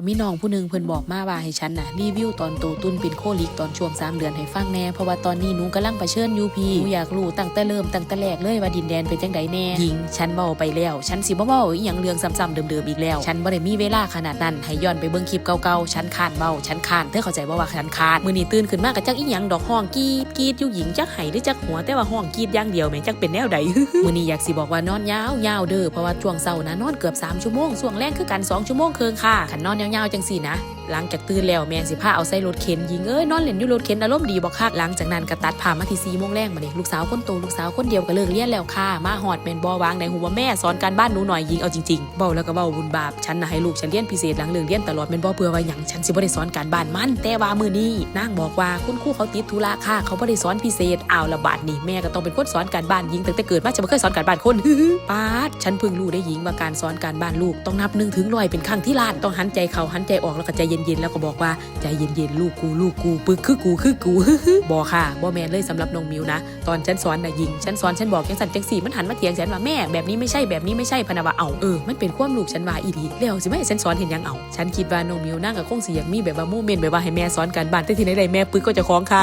ก็มีน้องผู้หนึงเพิ่นบอกมาว่าให้ฉันน่ะรีวิวตอนโตตุ้นเป็นโคลิกตอนช่วง3เดือนให้ฟังแน่เพราะว่าตอนนี้หนูกำลังเผชิญยูพีหนูอยากรู้ตั้งแต่เริ่มตั้งแต่แรกเลยว่าดินแดนเป็นจังไดแน่หญิงฉันเว้าไปแล้ว ฉันสิบ่เว้าอีหยังเรื่องซ้ำๆเดิมๆอีกแล้ว ฉันบ่ได้มีเวลาขนาดนั้นให้ย้อนไปเบิ่งคลิปเก่าๆฉันคานเว้าฉันคานเธอเข้าใจบ่ว่าฉันคานมื้อนี้ตื่นขึ้นมาก็จักอีหยังดอกห้องกรีดกรีดอยู่หญิงจักไห้หรือจักหัวแต่ว่าห้องกรีดอย่างเดียวแม่งจักเป็นแนวใดมื้อนี้อยากสิบอกว่านอนยาวยาวเด้อเพราะว่าช่วงเช้านะนอนเกือบ3ชั่วโมงช่วงแรกคือกัน2ชั่วโมงครึ่งค่ะคันนอนยาวๆจังสี่นะ หลังจากตื่นแล้วแม่สิพาเอาใส่รถเข็นยิงเอ้ยนอนเล่นอยู่รถเข็นอารมณ์ดีบอกคักหลังจากนั้นก็ตัดผ่ามาที่4โมงแรงมาเด็ลูกสาวคนโตลูกสาวคนเดียวก็เลิกเรียนแล้วค่ะ มาหอดแม่นบ่วางในหัวแม่สอนการบ้านหนูหน่อยยิงเอาจริงๆเบาแล้วก็เบาบุญบาปฉันนะให้ลูกฉันเรียนพิเศษหลังเลิกเรียนตลอดแม่นบ่เพื่อว่าหยังฉันสิบ่ได้สอนการบ้านมันแต่ว่ามือนี้นางบอกว่าคุณครูเขาติดธุระค่ะเขาบ่ได้สอนพิเศษอ้าวละบาดนี่แม่ก็ต้องเป็นคนสอนการบ้านยิงตั้งแต่เกิดมาจะบ่เคยสอนการบ้านคนป้าฉันเพิ่งรู้ได้หญิงว่าการสอนการบ้านลูกต้องนับหนึ่งถึงร้อยเป็นครั้งที่ล้านต้องหันใจเขาหันใจออกแล้วก็ใจเย็นย็นๆแล้วก็บอกว่าใจเย็นๆลูกกูลูกกูปึกคือกูคือกูบอกค่ะบอแมนเลยสำหรับน้องมิวนะ ตอนฉันสอนน่ะยิงฉันสอนฉันบอกจังสันจังสี่มันหันมาเถียงฉันว่าแม่แบบนี้ไม่ใช่แบบนี้ไม่ใช่พนะว่าเอาเออมันเป็นความลูกฉันว่าอีดีแล้วสิไม่ฉันสอนเห็นยังเอาฉันคิดว่าน้องมิวนั่งกับคงสิอยากมีแบบว่าโมเมนต์แบบว่าให้แม่สอนการบ้านแต่ที่ไหนได้แม่ปึกก็จะคล้องค่ะ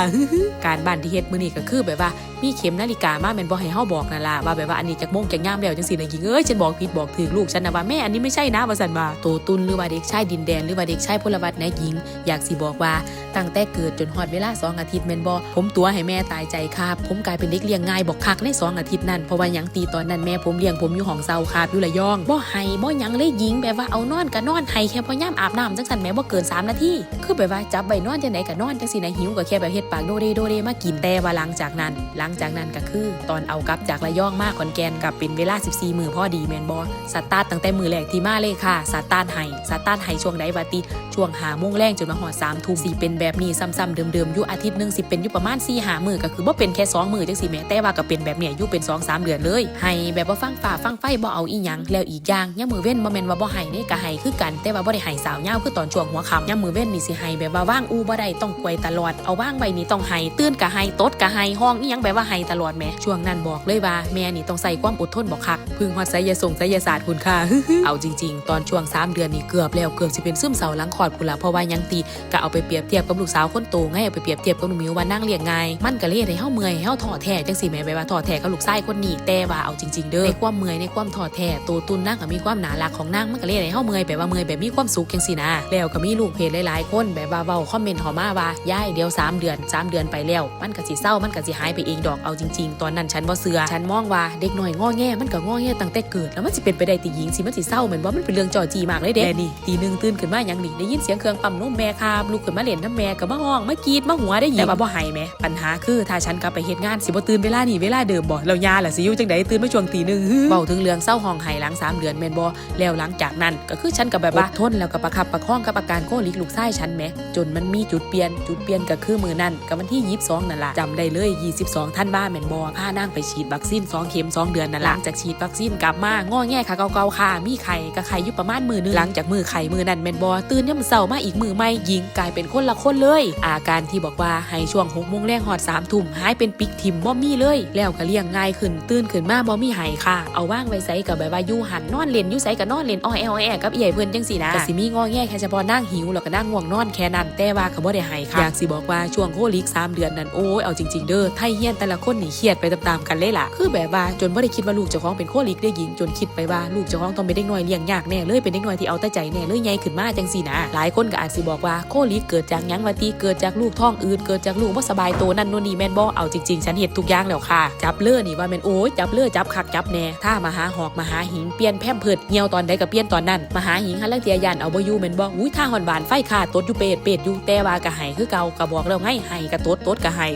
การบ้านที่เฮ็ดมื้อนี้ก็คือแบบว่ามีเข็มนาฬิกามาแม่นบ่ให้เฮาบอกนั่นล่ะว่าแบบว่าอันนี้จักโมงจักยามแล้วจังซี่นะยิงเอ้ยฉันบอกผิดบอกถูกลูกฉันนะว่าแม่อันนี้ไม่ใช่นะว่าซั่นว่าโตตุนหรือว่าเด็กชายดินแดนหรือว่าเด็กชายพลวตนหญิง อยากสิบอกว่าตั้งแต่เกิดจนฮอดเวลา2องอาทิตย์แมนบ่ผมตัวให้แม่ตายใจครับ ผมกลายเป็นเด็กเลี้ยงง่ายบอกคักใน2องอาทิตย์นั้นเพราะว่ายังตีตอนนั้นแม่ผมเลี้ยงผมอยู่ห้องเซาครับอยู่ระยองบ่ให้บ่ยังเลยหญิงแบบว่าเอานอนก็นอนให้แค่พอยามอาบน้ำจังซั่นแม่บ่เกินสามนาทีคือแบบว่าจับใบนอนจังไดก็นอนจังซี่นะหิวก็แค่แบบเฮ็ดปากโดเรโดเรมากินแต่ว่าหลังจากนั้น หลังจากนั้นก็คือตอนเอากลับจากระยองมาขอนแก่นกับเป็นเวลา 14 มือพอดีแมนบอสตาร์ทตั้งแต่มือแรกที่มาเลยค่ะสตาร์ทไห้สตาร์ทไห้ช่วงใดวาติช่วงหาโมงแรงจนมาหอดสามทุ่มสีเป็นแบบนี้ซ้ำๆเดิมๆอยู่อาทิตย์หนึ่งสิเป็นอยู่ประมาณ4หามือก็คือบ่เป็นแค่2มือจังสิแม่แต่ว่าก็เป็นแบบเนี้ยอยู่เป็น2 3เดือนเลย ให้แบบว่าฟังฝ่าฟังไฟบ่เอาอีหยังแล้วอีกอย่างย่ามมือเว้นบ่แม่นว่าบ่ให้นี่ก็ให้คือกัน แต่ว่าบ่ได้ให้สาวเหย้าคือตอนช่วงหัวค่ำย่ามมือเว้นนี่สิให้แบบว่าว่างอู้บ่ได้ต้องกวยตลอดเอาว่างไว้นี่ต้องให้ตื่นก็ให้ตดก็ให้ห้องอีหยังแบบว่าให้ตลอดแม่ช่วงนั้นบอกเลยว่าแม่นี่ต้องใส่ความอดทนบอกคักพึ่งฮอดไสยส่งไสยศาสตร์คุณค่ะเอาจริง ๆ ตอนช่วง3เดือนนี่เกือบแล้วเกือบสิเป็นซึมเศร้าหลังคอดพุ่นละเพราะว่ายังตีก็เอาไปเปรียบเทียบกับลูกสาวคนโตไงเอาไปเปรียบเทียบกับหนูมิวว่านั่งเลี้ยงไงมันก็เลยให้เฮาเมื่อยให้เฮาท้อแท้จังสิแม่ไปว่าท้อแท้กับลูกชายคนนี้แต่ว่าเอาจริงๆเด้อในความเมื่อยในความท้อแท้ตัวตุนนางก็มีความหนารักของนางมันก็เลยให้เฮาเมื่อยแบบว่าเมื่อยแบบมีความสุขจังสินะแล้วก็มีลูกเพจหลายๆคนแบบว่าเว้าคอมเมนต์เฮามาว่ายายเดียวสามเดือนสามเดือนไปแล้ว มันก็สิเศร้ามันก็สิหายไปเองดอกเอาจริง ๆ ตอนนั้นฉันบ่เสือฉันมองว่าเด็กน้อยง้อแง่มันก็ง้อแง่ตั้งแต่เกิดแล้วมันสิเป็นไปได้ติหญิงสิมันสิเศร้าเหมือนว่ามันเป็นเรื่องจ่อจีมากเลยเด้นี่ตีหนึ่งตื่นขึ้นมาอย่างนี้ได้ยินเสียงเครื่องปั๊มนมแม่คามลุกขึ้นมาเล่นน้ำแม่กับมาห้องมากรีดมาหัวได้ยินแต่ว่าบ่ให้แหม่ปัญหาคือถ้าฉันกลับไปเฮ็ดงานสิบ่ตื่นเวลานี่เวลาเดิมบ่แล้วยาล่ะสิอยู่จังไดตื่นมาช่วงตีหนึ่งเว้าถึงเรื่องเศร้าห้องไห้หลังสามเดือนแม่นบ่แล้วหลังจากนั้นก็คือฉันก็แบบว่าอดทนแล้วก็ประคับประคองกับอาการโคลิกลูกชายฉันแหมจนมันมีจุดเปลี่ยนจุดเปลี่ยนก็คือมือนั่นกับวันที่ 22นั่นล่ะจำได้เลย 22 ท่านบ้าแม่นบ่พานางไปฉีดวัคซีนสองเข็มสองเดือนนั่นล่ะหลังจากฉีดวัคซีนกลับมาง้อแง่ค่ะเก่าๆค่ะ มีไข่ก็ไข่อยู่ประมาณมือนึงหลังจากมือไข่มือนั่นแม่นบ่ตื่นยามมื้อเช้ามาอีกมือใหม่หญิงกลายเป็นคนละคนเลย อาการที่บอกว่าให้ช่วง6โมงแรงฮอด3ทุ่มหายเป็นปิกทิมบ่มีเลย แล้วก็เลี้ยงง่ายขึ้นตื่นขึ้นมาบ่มีไห้ค่ะ เอาว่างไว้ไสกับแบบว่ายู่หันนอนเล่นยู่ไสก็นอนเล่นอ้อแออ้อแอกับเอี่ยเพิ่อนจังซี่นะก็สิมีงอแงแค่เฉพาะนั่งหิวแล้วก็นั่งง่วงนอนแค่นั้นแต่ว่าก็บ่ได้ไห้ค่ะอยากสิบอกว่าช่วงโควิด3เดือนนั้นโอ้ยเอาจริงๆเด้อไทเฮียนแต่ละคนหนีเครียดไปตามๆกันเลยล่ะคือแบบว่าจนบ่ได้คิดว่าลูกเจ้าของเป็นโควิดได้หญิงจนคิดไปว่าลูกเจ้าของต้องเป็นเด็กน้อยเลี้ยงยากแน่เลยเป็นเด็กน้อยที่เอาแต่ใจแน่เลยใหญ่ขึ้นมาจังซี่นะหลายายคนก็อาจสิบอกว่าโควิเกิดจากยังว่าติเกิดจากลูกท้องอืดเกิดจากลูกบ่าสบายตัวนั่นโน่นนี่แม่นบ่เอาจริงๆ ฉันเห็นทุกอย่างแล้วค่ะ จับเลื่อนี่ว่าแม่นโอ้ยจับเลื่อจับคักจับแน่ถ้ามาหาหอกมาหาหิงเปลี่ยนแพมเพิดเหี่ยวตอนใดก็เปลี่ยนตอนนั้นมาหาหิงหันลังเตียยันเอาบ่อยู่แม่นบ่อุ้ยถ้าหอนบานไฟขาดตดอยู่เป็ดเป็ดอยู่แต่ว่าก็ให้คือเก่าก็บอกแล้วไงให้ก็ตดตดก็ให้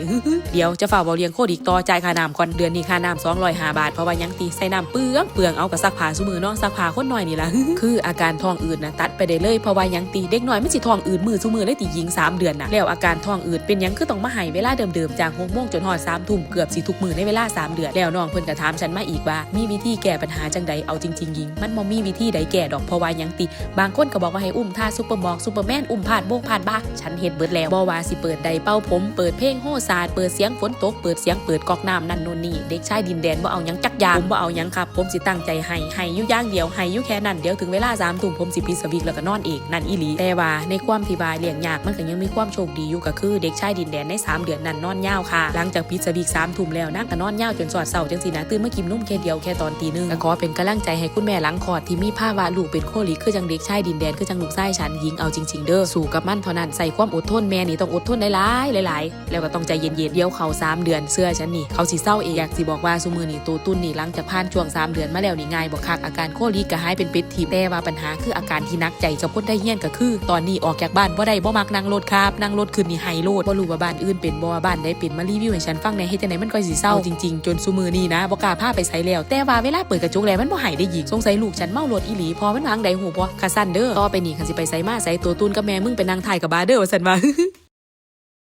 เดี๋ยวจะฝ่าบาเลี้ยงโคตรอีกต่อจ่ายค่าน้ำก่อนเดือนนี้ค่าน้ำ205บาทเพราะว่ายังตีใส่น้ำเปลืองเปลืองเอากับซักผ้าซุมือเนาะซักผ้าคนหน่อยนี่ล่ะคืออาการท้องอืดนะตัดไปได้เลยเพราะว่ายังตีเด็กน้อยไม่สิท้องอืดมือซุมือเลยตีหญิงสามเดือนน่ะแล้วอาการท้องอืดเป็นยังคือต้องมาให้เวลาเดิมๆจาก6โมงจนฮอด3ทุ่มเกือบสิทุกมือในเวลา 3 เดือน แล้วน้องเพิ่นก็ถามฉันมาอีกว่า มีวิธีแก้ปัญหาจังใดเอาจริงๆหญิง มันบ่มีวิธีใดแก้ดอกเพราะว่ายังติ บางคนก็บอกว่าให้อุ้มท่าซุปเปอร์มอกซุปเปอร์แมนอุ้มพาดโบกพาดบ้าฉันเฮ็ดเบิดแล้วบ่ว่าสิเปิดใดเป้าผม เปิดเพลงโฮซาดเปิดเสียงฝนตกเปิดเสียงเปิดกอกน้ำนั่นโน่นนี่เด็กชายดินแดนบ่เอายังจักยางผมบ่เอายังครับ ผมสิตั้งใจให้ให้อยู่ย่างเดียวให้อยู่แค่นั้นเดี๋ยวถึงเวลา3ทุ่มผมสิปิดสวิตช์แล้วก็นอนเองนั่นอีหลีแต่ว่าในความที่ว่าเลี้ยงยากมันก็ยังมีความโชคดีอยู่ก็คือเด็กชายดินแดนใน 3 เดือนนั้นนอนยาวค่ะ หลังจากปิดสวิกสามทุ่มแล้วนางก็นอนยาวจนสอดเสาจังสินะตื่นมากินนุ่มแค่เดียวแค่ตอนตีหนึงก็ขอเป็นกำลังใจให้คุณแม่หลังคอดที่มีภาวะลูกเป็นโคลิกคือจังเด็กชายดินแดนคือจังลูกชายฉันยิงเอาจริง ๆ เด้อสู่กับมันเท่านั้นใส่ความอดทนแม่นี่ต้องอดทนหลายๆหลายๆแล้วก็ต้องใจเย็นๆเดียวเขาสามเดือนเสื้อฉันนี่เขาสิเศร้าเองอยากสิบอกว่าซุมือนี่ตัวตุ้นนี่หลังจากผ่านช่วงสามเดือนมาแล้วนี่ง่ายบ่คักอาการโคลิกก็หายเป็นเป็ดทีแต่ว่าปัญหาคืออาการที่นักใจกับคนได้เฮี้ยนก็คือตอนนี้ออกจากบ้านบ่ได้บ่มักนั่งรถครับนั่งรถขึ้นนี่ไฮโลดบ่รู้ว่าบ้านอื่นเป็นบ่ว่าบ้านได้เป็นมารีวิวให้ฉันฟังในเฮ็ดจังไดมันก็สิเศร้าจริงๆ จนซุมือนี่นะบ่กล้าพาไปไสแล้วแต่ว่าเวลาเปิดกระจกแล้วมันบ่ให้ได้ยิงสงสัยลูกฉันเมารถอีหลีพอมันวางใดหูบ่คาซันเด้อต่อไปนี่คันสิไปไสมาไสตัวตุนกับแม่มึงไปนั่งถ่ายกับบาเด้อว่าซั่นว่า